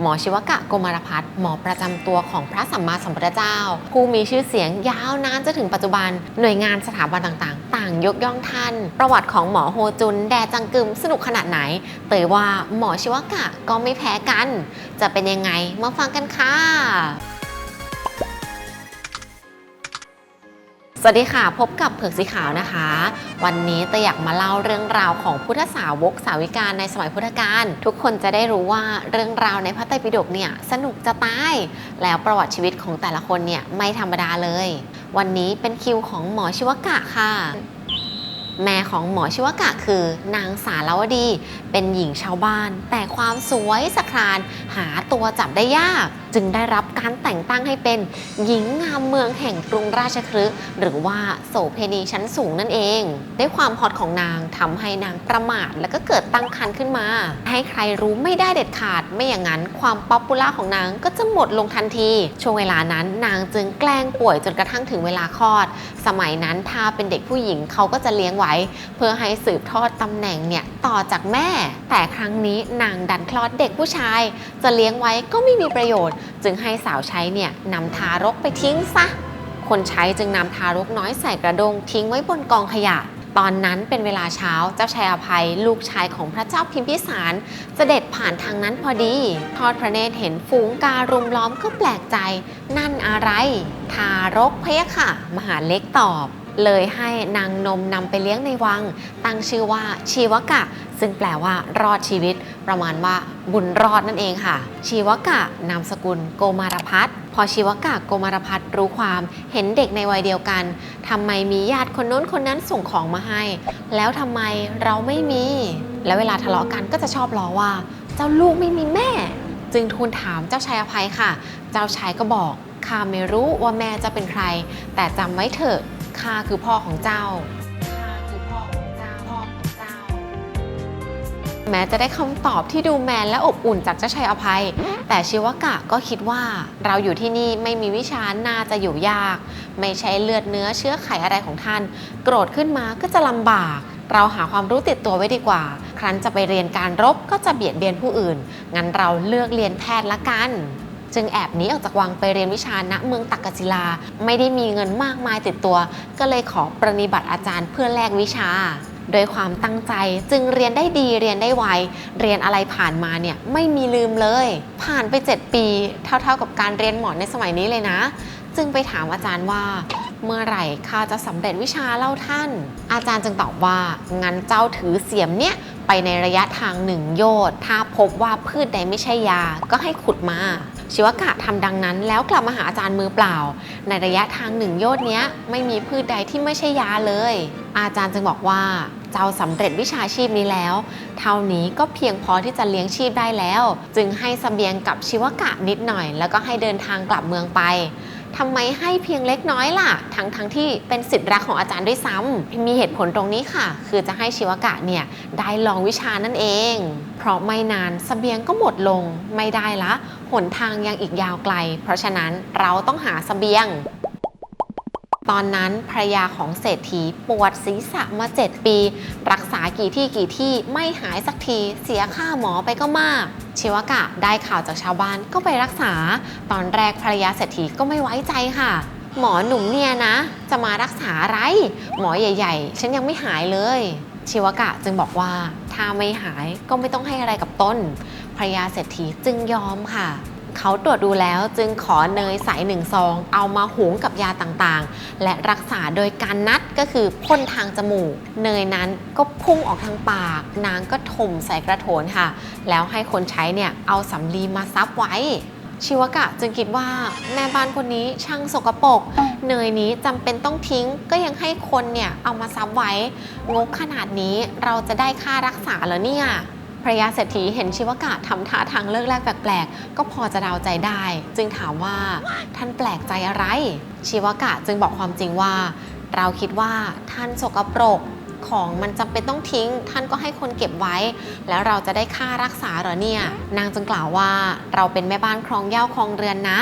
หมอชิวกะโกมารพัฒน์หมอประจำตัวของพระสัมมาสัมพุทธเจ้า ผู้มีชื่อเสียงยาวนานจนถึงปัจจุบัน หน่วยงานสถาบันต่างๆ ต่างยกย่องท่าน ประวัติของหมอโฮจุน แดจังกึมสนุกขนาดไหน เตยว่าหมอชิวกะก็ไม่แพ้กัน จะเป็นยังไงมาฟังกันค่ะ สวัสดีค่ะ พบกับเผือกสีขาวนะคะ วันนี้เตยอยากมาเล่าเรื่องราวของพุทธสาวกสาวิกาในสมัยพุทธกาลทุกคนจะได้รู้ว่าเรื่องราวในพระไตรปิฎกเนี่ยสนุกจะตาย แล้วประวัติชีวิตของแต่ละคนเนี่ยไม่ธรรมดาเลย วันนี้เป็นคิวของหมอชิวกะค่ะ แม่ของหมอชิวกะคือนางสารวดี เป็นหญิงชาวบ้าน แต่ความสวยสะครานหาตัวจับได้ยากจึงได้รับการแต่งตั้งให้เป็นหญิงงามเมืองแห่งกรุงราชคฤห์หรือว่าโสเพณีชั้นสูงนั่นเอง ด้วยความฮอตของนางทำให้นางประมาท แล้วก็เกิดตั้งครรภ์ขึ้นมา ให้ใครรู้ไม่ได้เด็ดขาด ไม่อย่างนั้นความป๊อปปูล่าของนางก็จะหมดลงทันที ช่วงเวลานั้นนางจึงแกล้งป่วยจนกระทั่งถึงเวลาคลอด สมัยนั้นถ้าเป็นเด็กผู้หญิงเขาก็จะเลี้ยงไว้ เพื่อให้สืบทอดตำแหน่งเนี่ยต่อจากแม่ แต่ครั้งนี้นางดันคลอดเด็กผู้ชาย จะเลี้ยงไว้ก็ไม่มีประโยชน์จึงให้สาวใช้เนี่ยนำทารกไปทิ้งซะ คนใช้จึงนำทารกน้อยใส่กระดง ทิ้งไว้บนกองขยะ ตอนนั้นเป็นเวลาเช้าเจ้าชายอภัย ลูกชายของพระเจ้าพิมพิสารเสด็จผ่านทางนั้นพอดี ทอดพระเนตรเห็นฝูงการุมล้อมก็แปลกใจ นั่นอะไร ทารกพะยะค่ะ มหาเล็กตอบ เลยให้นางนมนำไปเลี้ยงในวัง ตั้งชื่อว่าชีวกะ ซึ่งแปลว่ารอดชีวิต ประมาณว่าบุญรอดนั่นเองค่ะ ชีวกะนามสกุลโกมารพัฒพอชีวกะโกมารพัฒรู้ความเห็นเด็กในวัยเดียวกันทำไมมีญาติคนโน้นคนนั้นส่งของมาให้ แล้วทำไมเราไม่มี แล้วเวลาทะเลาะกันก็จะชอบล้อว่า เจ้าลูกไม่มีแม่ จึงทูลถามเจ้าชายอภัยค่ะ เจ้าชายก็บอกข้าไม่รู้ว่าแม่จะเป็นใคร แต่จำไว้เถอะ ข้าคือพ่อของเจ้าข้าคือพ่อของเจ้าพ่อของเจ้า แม้จะได้คำตอบที่ดูแมนและอบอุ่นจากเจ้าชายอภัย แต่ชิวกะก็คิดว่าเราอยู่ที่นี่ไม่มีวิชาน่าจะอยู่ยาก ไม่ใช่เลือดเนื้อเชื้อไขอะไรของท่าน โกรธขึ้นมาก็จะลำบากเราหาความรู้ติดตัวไว้ดีกว่า ครั้นจะไปเรียนการรบก็จะเบียดเบียนผู้อื่น งั้นเราเลือกเรียนแพทย์ละกัน จึงแอบหนีออกจากวังไปเรียนวิชาณเมืองตักกศิลา ไม่ได้มีเงินมากมายติดตัว ก็เลยขอปรนิบัติอาจารย์เพื่อแลกวิชา โดยความตั้งใจจึงเรียนได้ดีเรียนได้ไว เรียนอะไรผ่านมาเนี่ยไม่มีลืมเลย ผ่านไป 7 ปี เท่าๆกับการเรียนหมอในสมัยนี้เลยนะ จึงไปถามอาจารย์ว่าเมื่อไหร่ข้าจะสำเร็จวิชาเล่าท่าน อาจารย์จึงตอบว่า งั้นเจ้าถือเสียมเนี่ยไปในระยะทางหนึ่งโยชน์ถ้าพบว่าพืชใดไม่ใช่ยาก็ให้ขุดมา ชิวกะทำดังนั้น แล้วกลับมาหาอาจารย์มือเปล่า ในระยะทางหนึ่งโยชน์นี้ไม่มีพืชใดที่ไม่ใช่ยาเลย อาจารย์จึงบอกว่าเจ้าสำเร็จวิชาชีพนี้แล้ว เท่านี้ก็เพียงพอที่จะเลี้ยงชีพได้แล้ว จึงให้สเสบียงกับชิวกะนิดหน่อย แล้วก็ให้เดินทางกลับเมืองไป ทำไมให้เพียงเล็กน้อยล่ะ ทั้งทั้งที่เป็นสิทธิ์รักของอาจารย์ด้วยซ้ำมีเหตุผลตรงนี้ค่ะ คือจะให้ชีวกะเนี่ยได้ลองวิชานั่นเอง เพราะไม่นานสเสบียงก็หมดลงไม่ได้ละ หนทางยังอีกยาวไกล เพราะฉะนั้นเราต้องหาสเสบียง ตอนนั้นภรรยาของเศรษฐีปวดศีรษะมา 7 ปี รักษากี่ที่กี่ที่ไม่หายสักทีเสียค่าหมอไปก็มาก ชิวกะได้ข่าวจากชาวบ้านก็ไปรักษา ตอนแรกภรรยาเศรษฐีก็ไม่ไว้ใจค่ะ หมอหนุ่มเนี่ยนะ จะมารักษาอะไร หมอใหญ่ๆ ฉันยังไม่หายเลย ชิวกะจึงบอกว่าถ้าไม่หายก็ไม่ต้องให้อะไรกับต้นภรรยาเศรษฐีจึงยอมค่ะ เขาตรวจดูแล้วจึงขอเนยใสหนึ่งซอง เอามาหุงกับยาต่างๆ และรักษาโดยการนัดก็คือพ่นทางจมูก เนยนั้นก็พุ่งออกทางปาก นางก็ถมใส่กระโถนค่ะ แล้วให้คนใช้เนี่ยเอาสำลีมาซับไว้ชิวกะจึงคิดว่าแม่บ้านคนนี้ช่างสกปรกเนยนี้จำเป็นต้องทิ้งก็ยังให้คนเนี่ยเอามาซับไว้ งกขนาดนี้เราจะได้ค่ารักษาเหรอเนี่ย ภรยาเศรษฐีเห็นชีวกะทำท่าทางเลิกแลกแปลกๆ ก็พอจะเดาใจได้ จึงถามว่าท่านแปลกใจอะไร ชีวกะจึงบอกความจริงว่า เราคิดว่าท่านสกปรก ของมันจำเป็นต้องทิ้ง ท่านก็ให้คนเก็บไว้ แล้วเราจะได้ค่ารักษาเหรอเนี่ย นางจึงกล่าวว่าเราเป็นแม่บ้านครองเย้าครองเรือนนะ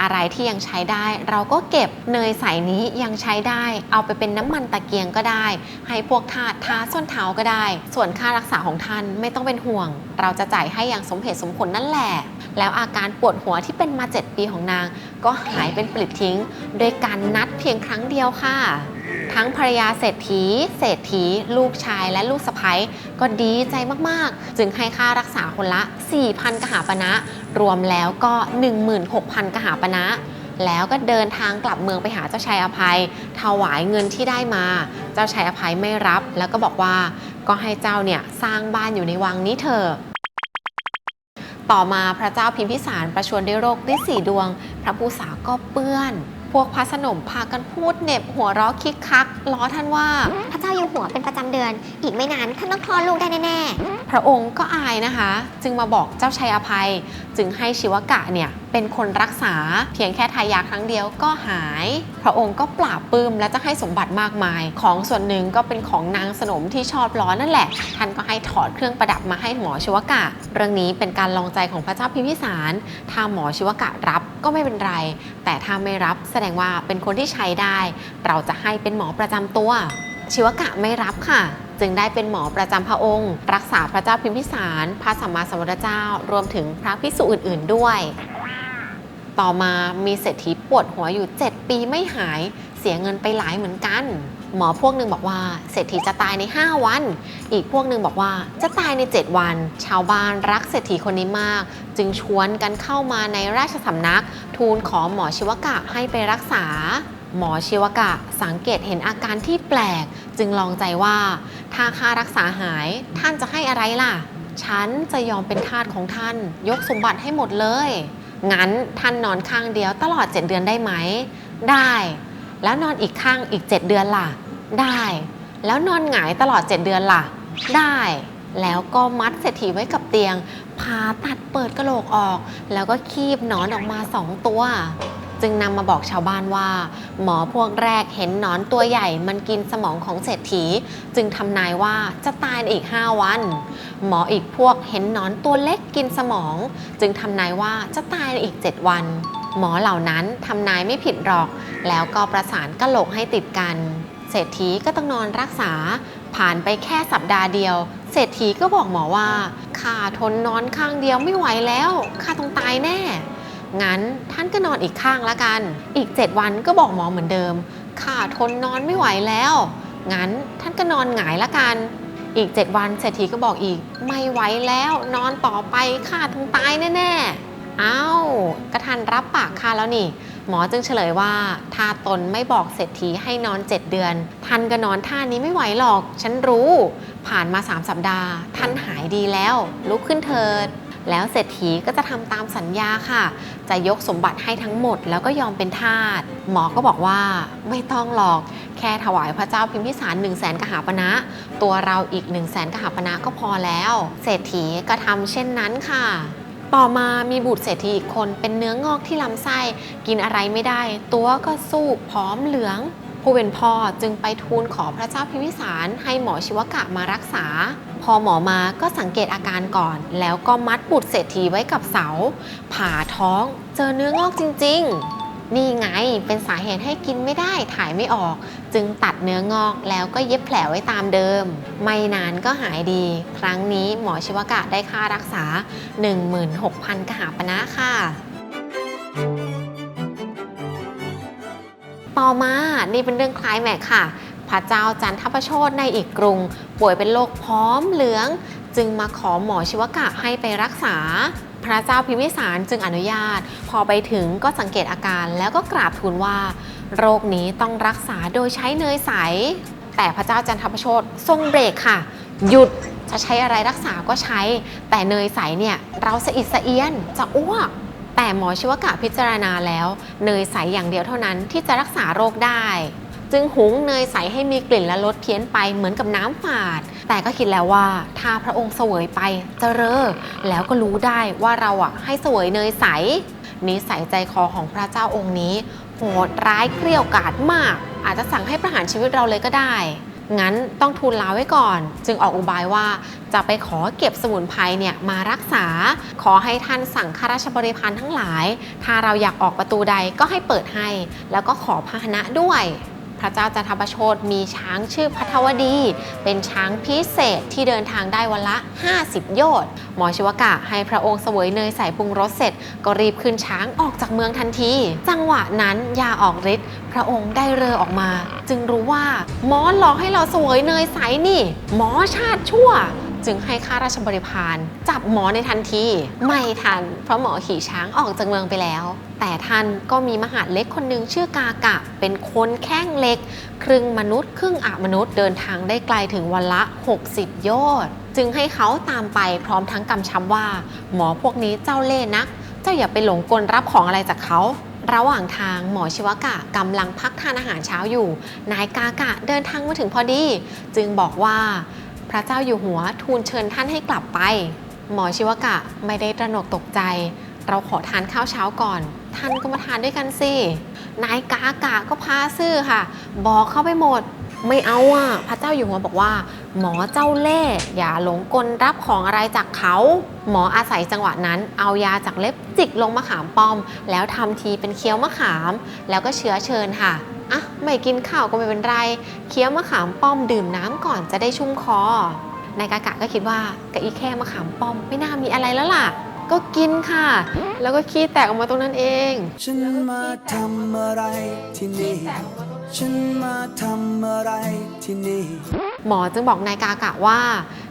อะไรที่ยังใช้ได้ เราก็เก็บเนยใสนี้ยังใช้ได้ เอาไปเป็นน้ำมันตะเกียงก็ได้ ให้พวกทาสทาส้นเท้าก็ได้ ส่วนค่ารักษาของท่านไม่ต้องเป็นห่วง เราจะจ่ายให้อย่างสมเหตุสมผลนั่นแหละ แล้วอาการปวดหัวที่เป็นมา 7 ปีของนาง ก็หายเป็นปลิดทิ้ง โดยการนัดเพียงครั้งเดียวค่ะ ทั้งภรรยาเศรษฐี เศรษฐี ลูกชายและลูกสะใภ้ก็ดีใจมากๆ จึงให้ค่ารักษาคนละ 4,000 กหาปณะ รวมแล้วก็ 16,000 กหาปณะแล้วก็เดินทางกลับเมืองไปหาเจ้าชายอภัย ถวายเงินที่ได้มา เจ้าชายอภัยไม่รับ แล้วก็บอกว่าก็ให้เจ้าเนี่ยสร้างบ้านอยู่ในวังนี้เถอะต่อมาพระเจ้าพิมพิสารประชวรด้วยโรคฤทธิ์สีดวง พระผู้สาก็เปื้อน พวกพระสนมพากันพูดเหน็บหัวเราะคิกคักล้อท่านว่า พระเจ้าอยู่หัวเป็นประจำเดือน อีกไม่นานท่านต้องคลอดลูกได้แน่พระองค์ก็อายนะคะ จึงมาบอกเจ้าชายอภัย จึงให้ชิวกะเนี่ยเป็นคนรักษาเพียงแค่ทายาครั้งเดียวก็หาย พระองค์ก็ปราบปลื้มและจะให้สมบัติมากมาย ของส่วนหนึ่งก็เป็นของนางสนมที่ชอบล้อนั่นแหละ ท่านก็ให้ถอดเครื่องประดับมาให้หมอชิวกะ เรื่องนี้เป็นการลองใจของพระเจ้าพิมพิสารถ้าหมอชิวกะรับ ก็ไม่เป็นไร แต่ถ้าไม่รับแสดงว่าเป็นคนที่ใช้ได้ เราจะให้เป็นหมอประจำตัวชิวกะไม่รับค่ะ จึงได้เป็นหมอประจำพระองค์ รักษาพระเจ้าพิมพิสาร พระสัมมาสัมพุทธเจ้า รวมถึงพระภิกษุอื่น ๆ ด้วย ต่อมามีเศรษฐีปวดหัวอยู่ 7 ปีไม่หาย เสียเงินไปหลายเหมือนกัน หมอพวกหนึ่งบอกว่าเศรษฐีจะตายใน 5 วัน อีกพวกหนึ่งบอกว่าจะตายใน 7 วัน ชาวบ้านรักเศรษฐีคนนี้มาก จึงชวนกันเข้ามาในราชสำนัก ทูลขอหมอชิวกะให้ไปรักษา หมอชิวกะสังเกตเห็นอาการที่แปลก จึงลองใจว่า ถ้าค่ารักษาหายท่านจะให้อะไรล่ะ ฉันจะยอมเป็นทาสของท่าน ยกสมบัติให้หมดเลย งั้นท่านนอนข้างเดียวตลอด 7 เดือนได้ไหม ได้ แล้วนอนอีกข้างอีก 7 เดือนล่ะ ได้ แล้วนอนหงายตลอด 7 เดือนล่ะ ได้ แล้วก็มัดเศรษฐีไว้กับเตียงผ่าตัดเปิดกระโหลกออก แล้วก็คีบหนอนออกมาสองตัว จึงนำมาบอกชาวบ้านว่า หมอพวกแรกเห็นหนอนตัวใหญ่ มันกินสมองของเศรษฐี จึงทำนายว่าจะตายในอีก 5 วัน หมออีกพวกเห็นหนอนตัวเล็กกินสมอง จึงทำนายว่าจะตายในอีก 7 วัน หมอเหล่านั้นทำนายไม่ผิดหรอก แล้วก็ประสานกะโหลกให้ติดกัน เศรษฐีก็ต้องนอนรักษา ผ่านไปแค่สัปดาห์เดียว เศรษฐีก็บอกหมอว่าข้าทนนอนข้างเดียวไม่ไหวแล้วข้าต้องตายแน่ งั้นท่านก็นอนอีกข้างละกัน อีก 7 วันก็บอกหมอเหมือนเดิมข้าทนนอนไม่ไหวแล้ว งั้นท่านก็นอนหงายละกัน อีก 7 วันเศรษฐีก็บอกอีก ไม่ไหวแล้ว นอนต่อไปข้าต้องตายแน่ๆ อ้าวก็ท่านรับปากข้าแล้วนี่ หมอจึงเฉลยว่า ถ้าตนไม่บอกเศรษฐีให้นอน 7 เดือนท่านก็นอนท่านี้ไม่ไหวหรอก ฉันรู้ ผ่านมา 3 สัปดาห์ ท่านหายดีแล้ว ลุกขึ้นเถิดแล้วเศรษฐีก็จะทำตามสัญญาค่ะ จะยกสมบัติให้ทั้งหมดแล้วก็ยอมเป็นทาส หมอก็บอกว่าไม่ต้องหรอก แค่ถวายพระเจ้าพิมพิสาร1 0 0 0 0แสนกหาปณะตัวเราอีก 1 0 0 0 0แสนกหาปณะก็พอแล้ว เศรษฐีก็ทำเช่นนั้นค่ะ ต่อมามีบุตรเศรษฐีอีกคนเป็นเนื้องอกที่ลำไส้กินอะไรไม่ได้ ตัวก็สู้ผอมเหลือง ผู้เป็นพ่อจึงไปทูลขอพระเจ้าพิมพิสารให้หมอชีวกะมารักษา พอหมอมาก็สังเกตอาการก่อน แล้วก็มัดบุตรเศรษฐีไว้กับเสา ผ่าท้องเจอเนื้องอกจริง ๆ นี่ไงเป็นสาเหตุให้กินไม่ได้ถ่ายไม่ออก จึงตัดเนื้องอกแล้วก็เย็บแผลไว้ตามเดิม ไม่นานก็หายดี ครั้งนี้หมอชิวกะได้ค่ารักษา 16,000 กหาปณะค่ะ ต่อมานี่เป็นเรื่องคล้ายแม็กค่ะ พระเจ้าจันทประโชดในอีกกรุง ป่วยเป็นโรคพร้อมเหลือง จึงมาขอหมอชิวกะให้ไปรักษา ระเจ้าพิมพิสารจึงอนุญาต พอไปถึงก็สังเกตอาการแล้วก็กราบทูลว่า โรคนี้ต้องรักษาโดยใช้เนยใส แต่พระเจ้าจันทประโชดทรงเบรกค่ะ หยุดจะใช้อะไรรักษาก็ใช้ แต่เนยใสเนี่ยเราสะอิดสะเอียนจะอ้วก แต่หมอชิวกะพิจารณาแล้ว เนยใสอย่างเดียวเท่านั้นที่จะรักษาโรคได้ จึงหุงเนยใสให้มีกลิ่นและรสเพี้ยนไปเหมือนกับน้ำฝาด แต่ก็คิดแล้วว่าถ้าพระองค์เสวยไปจะเรอแล้วก็รู้ได้ว่าเราอะให้เสวยเนยใสนิสัยใจคอของพระเจ้าองค์นี้โหดร้ายเกลี้ยกราดมาก อาจจะสั่งให้ประหารชีวิตเราเลยก็ได้ งั้นต้องทูลลาไว้ก่อน จึงออกอุบายว่าจะไปขอเก็บสมุนไพรเนี่ยมารักษา ขอให้ท่านสั่งข้าราชบริพารทั้งหลาย ถ้าเราอยากออกประตูใดก็ให้เปิดให้ แล้วก็ขอพาหนะด้วย พระเจ้าจันทประโชตมีช้างชื่อพัทวดี เป็นช้างพิเศษที่เดินทางได้วันละ 50 โยชน์หมอชิวกะให้พระองค์เสวยเนยใส่ปรุงรสเสร็จ ก็รีบขึ้นช้างออกจากเมืองทันที จังหวะนั้นยาออกฤทธิ์พระองค์ได้เรือออกมา จึงรู้ว่าหมอหลอกให้เราเสวยเนยใสนี่ หมอชาติชั่ว จึงให้ข้าราชบริพารจับหมอในทันทีไม่ทัน เพราะหมอขี่ช้างออกจากเมืองไปแล้ว แต่ท่านก็มีมหาดเล็กคนหนึ่งชื่อกากะ เป็นคนแข้งเล็ก ครึ่งมนุษย์ครึ่งอมนุษย์เดินทางได้ไกลถึงวันละ 60 โยชน์จึงให้เขาตามไปพร้อมทั้งกำชับว่า หมอพวกนี้เจ้าเล่ห์นัก เจ้าอย่าไปหลงกลรับของอะไรจากเขาระหว่างทางหมอชิวกะกำลังพักทานอาหารเช้าอยู่ นายกากะเดินทางมาถึงพอดี จึงบอกว่า พระเจ้าอยู่หัวทูลเชิญท่านให้กลับไป หมอชิวกะไม่ได้ตระหนกตกใจ เราขอทานข้าวเช้าก่อน ท่านก็มาทานด้วยกันสิ นายกากะก็พาซื่อค่ะ บอกเข้าไปหมด ไม่เอาอะพระเจ้าอยู่หัวบอกว่า หมอเจ้าเล่ห์อย่าหลงกลรับของอะไรจากเขา หมออาศัยจังหวะนั้นเอายาจากเล็บจิกลงมะขามป้อม แล้วทำทีเป็นเคี้ยวมะขาม แล้วก็เชื้อเชิญค่ะ อะไม่กินข้าวก็ไม่เป็นไรเคี้ยวมะขามป้อมดื่มน้ำก่อนจะได้ชุ่มคอนายกากะก็คิดว่ากะอีแค่มะขามป้อมไม่น่ามีอะไรแล้วล่ะ ก็กินค่ะ แล้วก็ขี้แตกออกมาตรงนั้นเอง ฉันมาทำอะไรที่นี่ฉันมาทำอะไรที่นี่หมอจึงบอกนายกากะว่า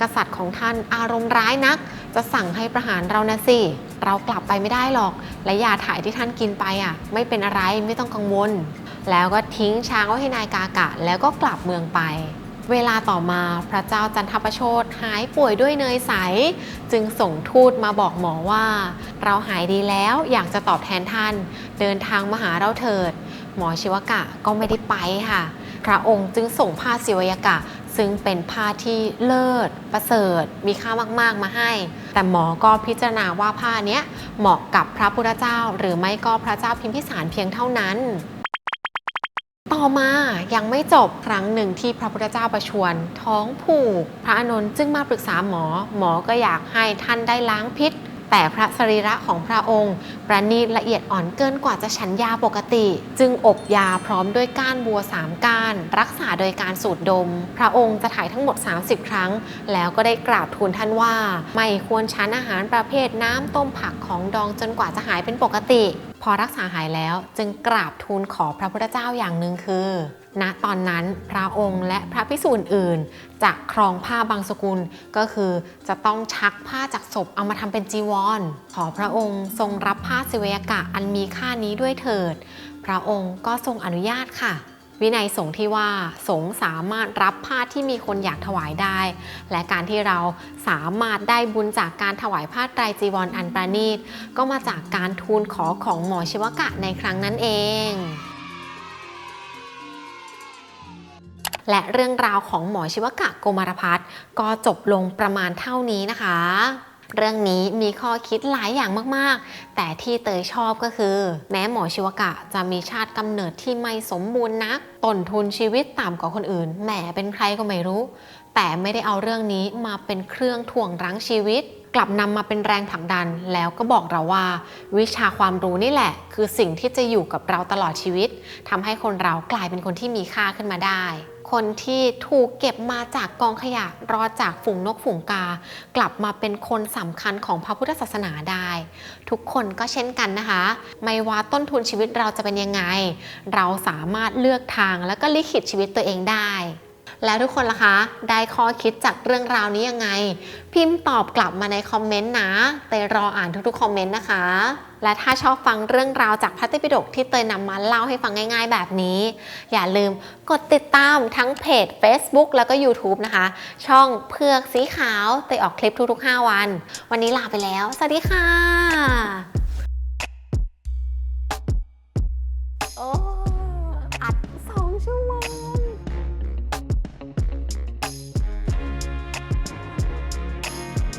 กษัตริย์ของท่านอารมณ์ร้ายนัก จะสั่งให้ประหารเรานะสิ เรากลับไปไม่ได้หรอก และยาถ่ายที่ท่านกินไปอะ ไม่เป็นอะไรไม่ต้องกังวล แล้วก็ทิ้งช้างไว้ให้นายกากะ แล้วก็กลับเมืองไป เวลาต่อมาพระเจ้าจันทประโชดหายป่วยด้วยเนยใส จึงส่งทูตมาบอกหมอว่า เราหายดีแล้วอยากจะตอบแทนท่าน เดินทางมาหาเราเถิด หมอชิวกะก็ไม่ได้ไปค่ะ พระองค์จึงส่งผ้าศิวยกะซึ่งเป็นผ้าที่เลิศ ประเสริฐ มีค่ามาก ๆ มาให้ แต่หมอก็พิจารณาว่าผ้าเนี้ยเหมาะกับพระพุทธเจ้า หรือไม่ก็พระเจ้าพิมพิสารเพียงเท่านั้น ต่อมายังไม่จบครั้งหนึ่งที่พระพุทธเจ้าประชวรท้องผูก พระอนุนจึงมาปรึกษาหมอ หมอก็อยากให้ท่านได้ล้างพิษ แต่พระสรีระของพระองค์ ประณีตละเอียดอ่อนเกินกว่าจะฉันยาปกติ จึงอบยาพร้อมด้วยก้านบัว 3 ก้าน รักษาโดยการสูดดม พระองค์จะถ่ายทั้งหมด 30 ครั้ง แล้วก็ได้กราบทูลท่านว่า ไม่ควรฉันอาหารประเภทน้ำต้มผักของดองจนกว่าจะหายเป็นปกติ พอรักษาหายแล้วจึงกราบทูลขอพระพุทธเจ้าอย่างหนึ่งคือ ณตอนนั้นพระองค์และพระพิสูจน์อื่นๆจะครองผ้าบางสกุลก็คือจะต้องชักผ้าจากศพเอามาทำเป็นจีวร ขอพระองค์ทรงรับผ้าสิเวยกะอันมีค่านี้ด้วยเถิด พระองค์ก็ทรงอนุญาตค่ะ วินัยสงฆ์ที่ว่าสงฆ์สามารถรับผ้าที่มีคนอยากถวายได้ และการที่เราสามารถได้บุญจากการถวายผ้าไตรจีวรอันประณีตก็มาจากการทูลขอของหมอชิวกะในครั้งนั้นเอง และเรื่องราวของหมอชิวกะโกมารพัฒน์ก็จบลงประมาณเท่านี้นะคะ เรื่องนี้มีข้อคิดหลายอย่างมากๆ แต่ที่เตยชอบก็คือ แม้หมอชิวกะจะมีชาติกำเนิดที่ไม่สมบูรณ์นักต้นทุนชีวิตต่ำกว่าคนอื่น แหมเป็นใครก็ไม่รู้ แต่ไม่ได้เอาเรื่องนี้มาเป็นเครื่องถ่วงรั้งชีวิตกลับนำมาเป็นแรงผลักดัน แล้วก็บอกเราว่า วิชาความรู้นี่แหละ คือสิ่งที่จะอยู่กับเราตลอดชีวิตทำให้คนเรากลายเป็นคนที่มีค่าขึ้นมาได้ คนที่ถูกเก็บมาจากกองขยะรอจากฝูงนกฝูงกา กลับมาเป็นคนสำคัญของพระพุทธศาสนาได้ ทุกคนก็เช่นกันนะคะ ไม่ว่าต้นทุนชีวิตเราจะเป็นยังไง เราสามารถเลือกทางแล้วก็ลิขิตชีวิตตัวเองได้ แล้วทุกคนล่ะคะ ได้ข้อคิดจากเรื่องราวนี้ยังไง พิมพ์ตอบกลับมาในคอมเมนต์นะเตยรออ่านทุกๆคอมเมนต์นะคะ และถ้าชอบฟังเรื่องราวจากพระไตรปิฎกที่เตยนำมาเล่าให้ฟังง่าย ๆ แบบนี้ อย่าลืมกดติดตามทั้งเพจ Facebook แล้วก็ YouTube นะคะ ช่องเพือกสีขาวเตยออกคลิปทุกๆ 5 วัน วันนี้ลาไปแล้ว สวัสดีค่ะ